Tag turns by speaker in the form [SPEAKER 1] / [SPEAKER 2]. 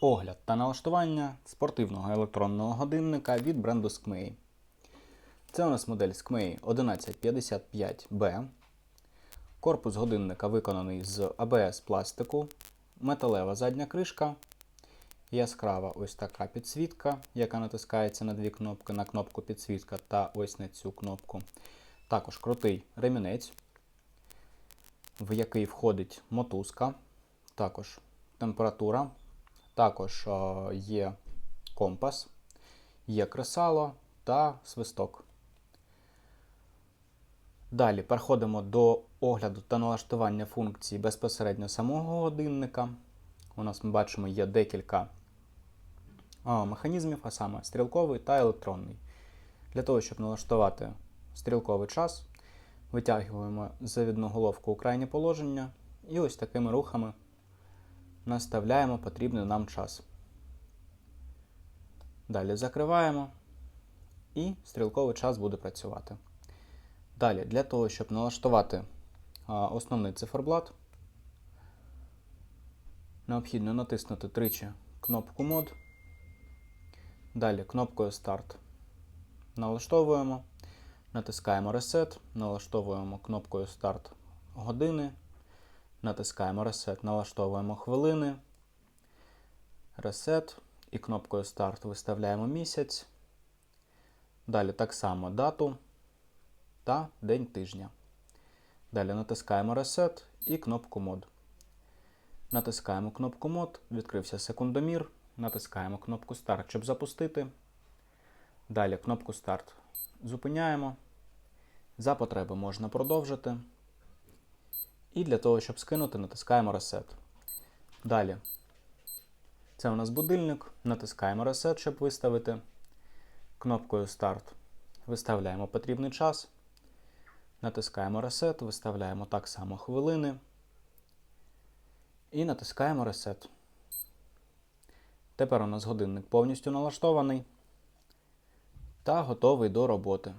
[SPEAKER 1] Огляд та налаштування спортивного електронного годинника від бренду Skmei. Це у нас модель Skmei 1155B. Корпус годинника виконаний з ABS пластику, металева задня кришка, яскрава ось така підсвітка, яка натискається на дві кнопки, на кнопку підсвітка та ось на цю кнопку. Також крутий ремінець, в який входить мотузка, також температура, також е, є компас, є кресало та свисток. Далі переходимо до огляду та налаштування функцій безпосередньо самого годинника. У нас ми бачимо є декілька механізмів, а саме стрілковий та електронний. Для того, щоб налаштувати стрілковий час, витягуємо завідну головку у крайнє положення і ось такими рухами наставляємо потрібний нам час. Далі закриваємо і стрілковий час буде працювати. Далі, для того, щоб налаштувати основний циферблат, необхідно натиснути тричі кнопку мод. Далі кнопкою старт налаштовуємо, натискаємо Reset, налаштовуємо кнопкою старт години, натискаємо Reset, налаштовуємо хвилини, Reset і кнопкою старт виставляємо місяць. Далі так само дату та день тижня. Далі натискаємо Reset і кнопку мод. Натискаємо кнопку мод, відкрився секундомір. Натискаємо кнопку Старт, щоб запустити. Далі кнопку Старт зупиняємо. За потреби можна продовжити. І для того, щоб скинути, натискаємо Reset. Далі. Це у нас будильник. Натискаємо Reset, щоб виставити. Кнопкою Старт виставляємо потрібний час. Натискаємо Reset, виставляємо так само хвилини. І натискаємо Reset. Тепер у нас годинник повністю налаштований та готовий до роботи.